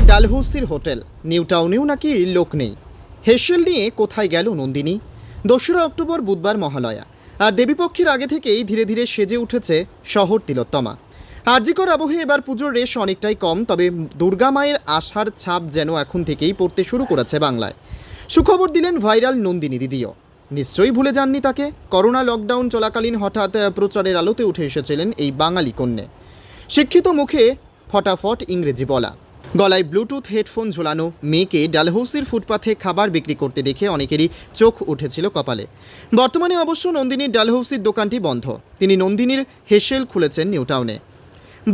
ডালহৌসির hotel. New টাউনেও নাকি লোক নেই। হেসেল নিয়ে কোথায় গেল নন্দিনী? দোসরা অক্টোবর বুধবার মহালয়া। আর দেবীপক্ষের আগে থেকেই ধীরে ধীরে সেজে উঠেছে শহর তিলোত্তমা। আর্যিকর আবহে এবার পুজোর রেশ অনেকটাই কম, তবে দুর্গা মায়ের আশার ছাপ যেন এখন থেকেই পড়তে শুরু করেছে বাংলায়। সুখবর দিলেন ভাইরাল নন্দিনী দিদিও। নিশ্চয়ই ভুলে যাননি তাকে। করোনা লকডাউন চলাকালীন হঠাৎ প্রচারের আলোতে উঠে এসেছিলেন এই বাঙালি কন্যে। শিক্ষিত মুখে ফটাফট ইংরেজি বলা। গলায় ব্লুটুথ হেডফোন ঝোলানো মেয়েকে ডালহৌসির ফুটপাথে খাবার বিক্রি করতে দেখে অনেকেরই চোখ উঠেছিল কপালে। বর্তমানে অবশ্য নন্দিনীর ডালহৌসির দোকানটি বন্ধ। তিনি নন্দিনীর হেসেল খুলেছেন নিউটাউনে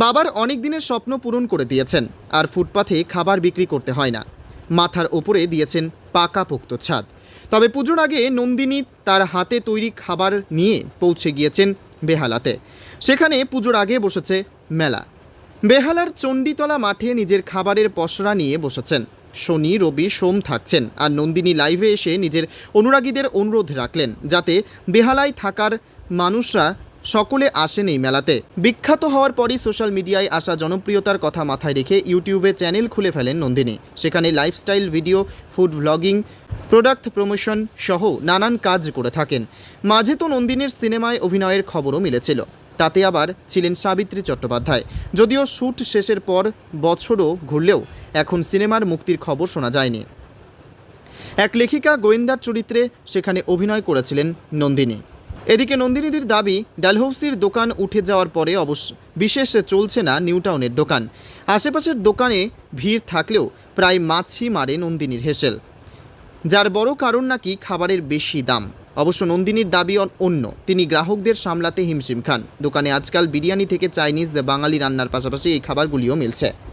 বাবার অনেক দিনের স্বপ্ন পূরণ করে দিয়েছেন, আর ফুটপাথে খাবার বিক্রি করতে হয় না। মাথার ওপরে দিয়েছেন পাকা পোক্ত ছাদ। তবে পুজোর আগে নন্দিনী তার হাতে তৈরি খাবার নিয়ে পৌঁছে গিয়েছেন বেহালাতে। সেখানে পুজোর আগে বসেছে মেলা। বেহালার চণ্ডীতলা মাঠে নিজের খাবারের পসরা নিয়ে বসেছেন। শনি, রবি, সোম থাকছেন আর নন্দিনী লাইভে এসে নিজের অনুরাগীদের অনুরোধ রাখলেন যাতে বেহালায় থাকার মানুষরা সকলে আসেন এই মেলাতে। বিখ্যাত হওয়ার পরই সোশ্যাল মিডিয়ায় আসা জনপ্রিয়তার কথা মাথায় রেখে ইউটিউবে চ্যানেল খুলে ফেলেন নন্দিনী। সেখানে lifestyle video, food vlogging, product promotion সহ নানান কাজ করে থাকেন। মাঝে তো নন্দিনীর সিনেমায় অভিনয়ের খবরও মিলেছিল। তাতে আবার ছিলেন সাবিত্রী চট্টোপাধ্যায়। যদিও শ্যুট শেষের পর বছরও ঘুরলেও এখন সিনেমার মুক্তির খবর শোনা যায়নি। এক লেখিকা গোয়েন্দার চরিত্রে সেখানে অভিনয় করেছিলেন নন্দিনী। এদিকে নন্দিনীদের দাবি, ডালহৌসির দোকান উঠে যাওয়ার পরে অবশ্য বিশেষ চলছে না নিউটাউনের দোকান। আশেপাশের দোকানে ভিড় থাকলেও প্রায় মাছি মারে নন্দিনীর হেসেল। যার বড় কারণ নাকি খাবারের বেশি দাম। অবশ্য নন্দিনীর দাবি অন্য। তিনি গ্রাহকদের সামলাতে হিমশিম খান। দোকানে আজকাল বিরিয়ানি থেকে চাইনিজ, বাঙালি রান্নার পাশাপাশি এই খাবারগুলিও মিলছে।